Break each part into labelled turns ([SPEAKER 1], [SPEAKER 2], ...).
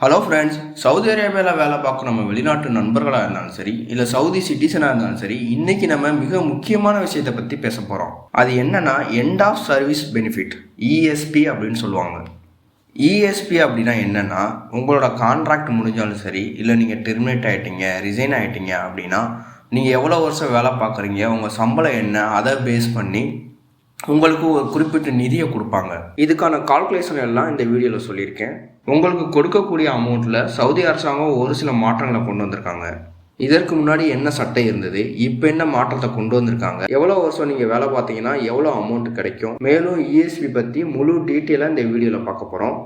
[SPEAKER 1] Hello friends Saudi அரேபியாவில் வேலை பார்க்குற நம்ம வெளிநாட்டு நண்பர்களாக இருந்தாலும் சரி இல்லை சவுதி சிட்டிசனாக இருந்தாலும் சரி இன்னைக்கு நம்ம மிக முக்கியமான விஷயத்தை பற்றி பேச போகிறோம் அது என்னன்னா end of service benefit ESP அப்படின்னு சொல்லுவாங்க. இஎஸ்பி அப்படின்னா என்னென்னா உங்களோட கான்ட்ராக்ட் முடிஞ்சாலும் சரி இல்லை நீங்கள் டெர்மினேட் ஆகிட்டீங்க ரிசைன் ஆகிட்டீங்க அப்படின்னா நீங்கள் எவ்வளோ வருஷம் வேலை பார்க்குறீங்க உங்கள் சம்பளம் என்ன அதை பேஸ் பண்ணி உங்களுக்கு ஒரு குறிப்பிட்ட நிதியை கொடுப்பாங்க. இதுக்கான கால்குலேஷன் எல்லாம் இந்த வீடியோவில் சொல்லியிருக்கேன். உங்களுக்கு கொடுக்கக்கூடிய அமௌண்ட்டில் சவுதி அரசாங்கம் ஒரு சில மாற்றங்களை கொண்டு வந்திருக்காங்க. இதற்கு முன்னாடி என்ன சட்டை இருந்தது இப்போ என்ன மாற்றத்தை கொண்டு வந்திருக்காங்க எவ்வளோ வருஷம் நீங்கள் வேலை பார்த்தீங்கன்னா எவ்வளோ அமௌண்ட் கிடைக்கும் மேலும் இஎஸ்பி பற்றி முழு டீட்டெயிலாக இந்த வீடியோவில் பார்க்க போகிறோம்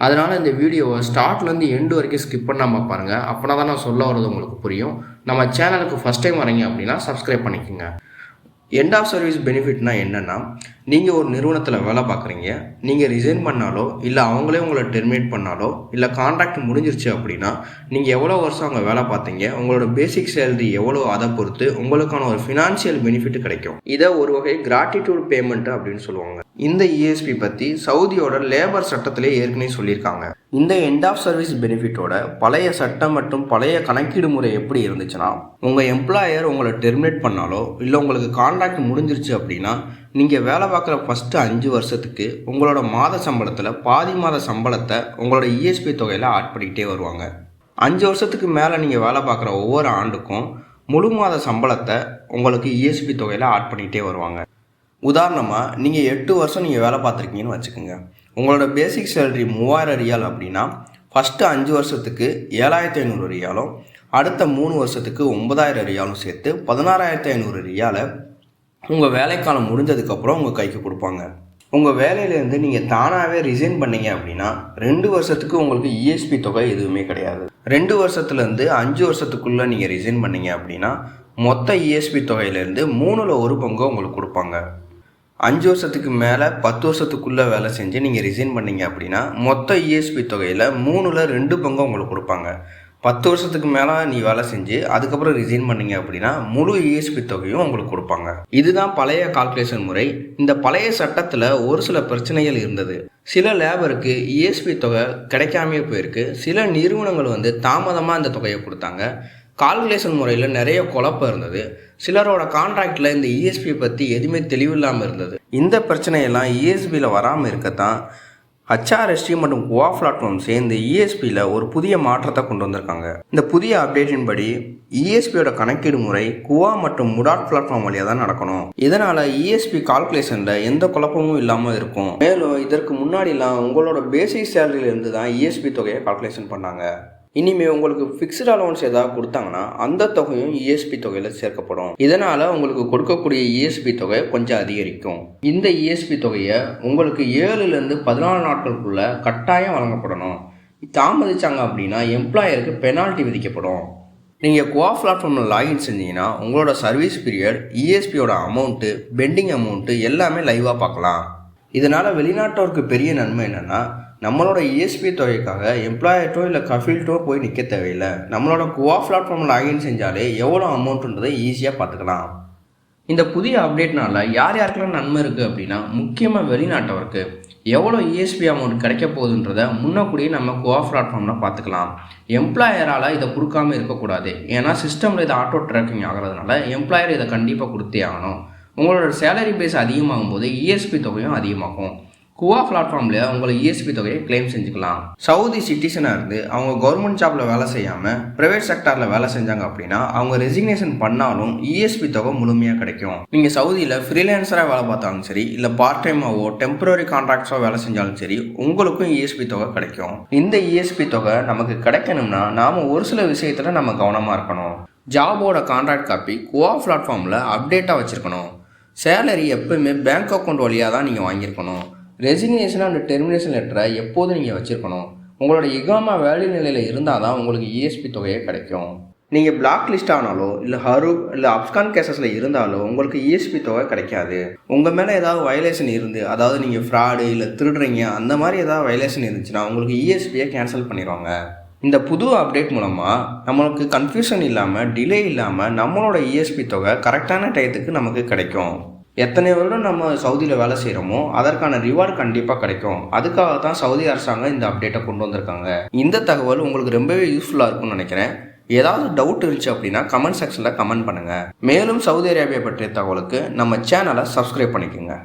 [SPEAKER 1] அதனால் இந்த வீடியோவை ஸ்டார்ட்லேருந்து எண்டு வரைக்கும் ஸ்கிப் பண்ணாமல் பாருங்கள் அப்படின்னா தான் நான் சொல்ல வர்றது உங்களுக்கு புரியும். நம்ம சேனலுக்கு ஃபஸ்ட் டைம் வரீங்க அப்படின்னா சப்ஸ்கிரைப் பண்ணிக்கோங்க. எண்ட் ஆஃப் சர்வீஸ் பெனிஃபிட்னா என்னென்னா நீங்கள் ஒரு நிறுவனத்தில் வேலை பார்க்குறீங்க நீங்கள் ரிசைன் பண்ணாலோ இல்லை அவங்களே உங்களை டெர்மினேட் பண்ணாலோ இல்லை கான்ட்ராக்ட் முடிஞ்சிருச்சு அப்படின்னா நீங்கள் எவ்வளோ வருஷம் அங்கே வேலை பார்த்தீங்க உங்களோட பேசிக் சேலரி எவ்வளோ அதை பொறுத்து உங்களுக்கான ஒரு ஃபினான்ஷியல் பெனிஃபிட் கிடைக்கும். இதை ஒரு வகை கிராட்டிடியூட் பேமெண்ட் அப்படின்னு சொல்லுவாங்க. இந்த இஎஸ்பி பற்றி சவுதியோட லேபர் சட்டத்திலே ஏற்கனவே சொல்லியிருக்காங்க. இந்த எண்ட் ஆஃப் சர்வீஸ் பெனிஃபிட்டோட பழைய சட்டம் மற்றும் பழைய கணக்கீடு முறை எப்படி இருந்துச்சுன்னா உங்கள் எம்ப்ளாயர் உங்களை டெர்மினேட் பண்ணாலோ இல்லை உங்களுக்கு கான்ட்ராக்ட் முடிஞ்சிருச்சு அப்படின்னா நீங்கள் வேலை பார்க்குற ஃபஸ்ட்டு அஞ்சு வருஷத்துக்கு உங்களோட மாத சம்பளத்தில் பாதி மாத சம்பளத்தை உங்களோட இஎஸ்பி தொகையில் ஆட் பண்ணிக்கிட்டே வருவாங்க. அஞ்சு வருஷத்துக்கு மேலே நீங்கள் வேலை பார்க்குற ஒவ்வொரு ஆண்டுக்கும் முழு மாத சம்பளத்தை உங்களுக்கு இஎஸ்பி தொகையில் ஆட் பண்ணிக்கிட்டே வருவாங்க. உதாரணமாக நீங்கள் எட்டு வருஷம் நீங்கள் வேலை பார்த்துருக்கீங்கன்னு வச்சுக்கோங்க. உங்களோட பேசிக் சேலரி மூவாயிரம் ரியால் அப்படின்னா ஃபஸ்ட்டு அஞ்சு வருஷத்துக்கு ஏழாயிரத்தி ஐநூறு ரியாலும் அடுத்த மூணு வருஷத்துக்கு ஒன்பதாயிரம் ரியாலும் சேர்த்து பதினாறாயிரத்தி ஐநூறு ரியாலை உங்கள் வேலைக்காலம் முடிஞ்சதுக்கப்புறம் உங்கள் கைக்கு கொடுப்பாங்க. உங்கள் வேலையிலேருந்து நீங்கள் தானாகவே ரிசைன் பண்ணீங்க அப்படின்னா ரெண்டு வருஷத்துக்கு உங்களுக்கு இஎஸ்பி தொகை எதுவுமே கிடையாது. ரெண்டு வருஷத்துலேருந்து அஞ்சு வருஷத்துக்குள்ளே நீங்கள் ரிசைன் பண்ணீங்க அப்படின்னா மொத்த இஎஸ்பி தொகையிலேருந்து மூணில் ஒரு பங்கு உங்களுக்கு கொடுப்பாங்க. அஞ்சு வருஷத்துக்கு மேலே பத்து வருஷத்துக்குள்ளே வேலை செஞ்சு நீங்கள் ரிசைன் பண்ணீங்க அப்படின்னா மொத்த இஎஸ்பி தொகையில் மூணில் ரெண்டு பங்கு உங்களுக்கு கொடுப்பாங்க. பத்து வருஷத்துக்கு மேலே நீ வேலை செஞ்சு அதுக்கப்புறம் ரிசைன் பண்ணீங்க அப்படின்னா முழு இஎஸ்பி தொகையும் உங்களுக்கு கொடுப்பாங்க. இதுதான் பழைய கால்குலேஷன் முறை. இந்த பழைய சட்டத்தில் ஒரு சில பிரச்சனைகள் இருந்தது. சில லேபருக்கு இஎஸ்பி தொகை கிடைக்காமே போயிருக்கு. சில நிறுவனங்கள் வந்து தாமதமாக இந்த தொகையை கொடுத்தாங்க. கால்குலேஷன் முறையில் நிறைய குழப்பம் இருந்தது. சிலரோட கான்ட்ராக்டில் இந்த இஎஸ்பி பற்றி எதுவுமே தெளிவில்லாமல் இருந்தது. இந்த பிரச்சனையெல்லாம் இஎஸ்பியில் வராமல் இருக்கத்தான் ஹச்ஆர்எஸ்டி மற்றும் குவா பிளாட்ஃபார்ம் சேர்ந்து இஎஸ்பியில் ஒரு புதிய மாற்றத்தை கொண்டு வந்திருக்காங்க. இந்த புதிய அப்டேட்டின் படி இஎஸ்பியோட கணக்கீடு முறை குவா மற்றும் முடாட் பிளாட்ஃபார்ம் வழியாக தான் நடக்கணும். இதனால் இஎஸ்பி கால்குலேஷனில் எந்த குழப்பமும் இல்லாமல் இருக்கும். மேலும் இதற்கு முன்னாடிலாம் உங்களோட பேசிக் சேலரியிலேருந்து தான் இஎஸ்பி தொகையை கால்குலேஷன் பண்ணாங்க. இனிமேல் உங்களுக்கு ஃபிக்ஸ்டு அலவன்ஸ் ஏதாவது கொடுத்தாங்கன்னா அந்த தொகையும் இஎஸ்பி தொகையில் சேர்க்கப்படும். இதனால் உங்களுக்கு கொடுக்கக்கூடிய இஎஸ்பி தொகை கொஞ்சம் அதிகரிக்கும். இந்த இஎஸ்பி தொகையை உங்களுக்கு ஏழுலேருந்து பதினாலு நாட்களுக்குள்ளே கட்டாயம் வழங்கப்படணும். தாமதிச்சாங்க அப்படின்னா எம்ப்ளாயருக்கு பெனால்ட்டி விதிக்கப்படும். நீங்கள் குவா பிளாட்ஃபார்மில் லாகின் செஞ்சீங்கன்னா உங்களோட சர்வீஸ் பீரியட் இஎஸ்பியோட அமௌண்ட்டு பெண்டிங் அமௌண்ட்டு எல்லாமே லைவாக பார்க்கலாம். இதனால் வெளிநாட்டோருக்கு பெரிய நன்மை என்னென்னா நம்மளோட இஎஸ்பி தொகைக்காக எம்ப்ளாயர்ட்டோ இல்லை கஃபீல்ட்டோ போய் நிற்க தேவையில்லை. நம்மளோட குவா பிளாட்ஃபார்மில் லாகின் செஞ்சாலே எவ்வளோ அமௌண்ட்டுன்றதை ஈஸியாக பார்த்துக்கலாம். இந்த புதிய அப்டேட்னால யார் யாருக்கெல்லாம் நன்மை இருக்குது அப்படின்னா முக்கியமாக வெளிநாட்டவருக்கு. எவ்வளோ இஎஸ்பி அமௌண்ட் கிடைக்க போகுதுன்றத முன்னக்கூடியே நம்ம குவா பிளாட்ஃபார்மில் பார்த்துக்கலாம். எம்ப்ளாயரால் இதை கொடுக்காம இருக்கக்கூடாது. ஏன்னா சிஸ்டமில் இதை ஆட்டோ ட்ராக்கிங் ஆகிறதுனால எம்ப்ளாயர் இதை கண்டிப்பாக கொடுத்தே ஆகணும். உங்களோட சேலரி பேஸ் அதிகமாகும் போது இஎஸ்பி தொகையும் அதிகமாகும். குவா பிளாட்ஃபார்மில் உங்களை இஎஸ்பி தொகையை கிளைம் செஞ்சுக்கலாம். சவுதி சிட்டிசனாக இருந்து அவங்க கவர்மெண்ட் ஜாப்பில் வேலை செய்யாமல் ப்ரைவேட் செக்டாரில் வேலை செஞ்சாங்க அப்படின்னா அவங்க ரெசிக்னேஷன் பண்ணாலும் இஎஸ்பி தொகை முழுமையாக கிடைக்கும். நீங்கள் சவுதியில் ஃப்ரீலான்சராக வேலை பார்த்தாலும் சரி இல்லை பார்ட் டைமாவோ டெம்பரரி கான்ட்ராக்ட்ஸோ வேலை செஞ்சாலும் சரி உங்களுக்கும் இஎஸ்பி தொகை கிடைக்கும். இந்த இஎஸ்பி தொகை நமக்கு கிடைக்கணும்னா நாம் ஒரு சில விஷயத்தில் நம்ம கவனமாக இருக்கணும். ஜாபோட கான்ட்ராக்ட் காப்பி குவா பிளாட்ஃபார்மில் அப்டேட்டாக வச்சுருக்கணும். சேலரி எப்பவுமே பேங்க் அக்கௌண்ட் வழியாக தான் நீங்கள் வாங்கியிருக்கணும். ரெசிக்னேஷன் அண்ட் டெர்மினேஷன் லெட்டரை எப்போதும் நீங்கள் வச்சுருக்கணும்? உங்களோட இகாமா வேலை நிலையில் இருந்தால் தான் உங்களுக்கு இஎஸ்பி தொகையே கிடைக்கும். நீங்கள் பிளாக் லிஸ்ட் ஆனாலோ இல்லை ஹரூப் இல்லை அப்கான் கேசஸில் இருந்தாலோ உங்களுக்கு இஎஸ்பி தொகை கிடைக்காது. உங்கள் மேலே ஏதாவது வயலேஷன் இருந்து அதாவது நீங்கள் ஃப்ராடு இல்லை திருடுறீங்க அந்த மாதிரி ஏதாவது வயலேஷன் இருந்துச்சுன்னா உங்களுக்கு இஎஸ்பியை கேன்சல் பண்ணிடுவாங்க இந்த புது அப்டேட் மூலமாக நம்மளுக்கு கன்ஃபியூஷன் இல்லாமல் டிலே இல்லாமல் நம்மளோட இஎஸ்பி தொகை கரெக்டான டயத்துக்கு நமக்கு கிடைக்கும். எத்தனை வருடம் நம்ம சவுதியில் வேலை செய்கிறோமோ அதற்கான ரிவார்டு கண்டிப்பாக கிடைக்கும். அதுக்காக தான் சவுதி அரசாங்கம் இந்த அப்டேட்டை கொண்டு வந்திருக்காங்க. இந்த தகவல் உங்களுக்கு ரொம்பவே யூஸ்ஃபுல்லாக இருக்கும்னு நினைக்கிறேன். ஏதாவது டவுட் இருந்துச்சு அப்படின்னா கமெண்ட் செக்ஷனில் கமெண்ட் பண்ணுங்கள் மேலும் சவுதி அரேபியா பற்றிய தகவலுக்கு நம்ம சேனலை சப்ஸ்கிரைப் பண்ணிக்கோங்க.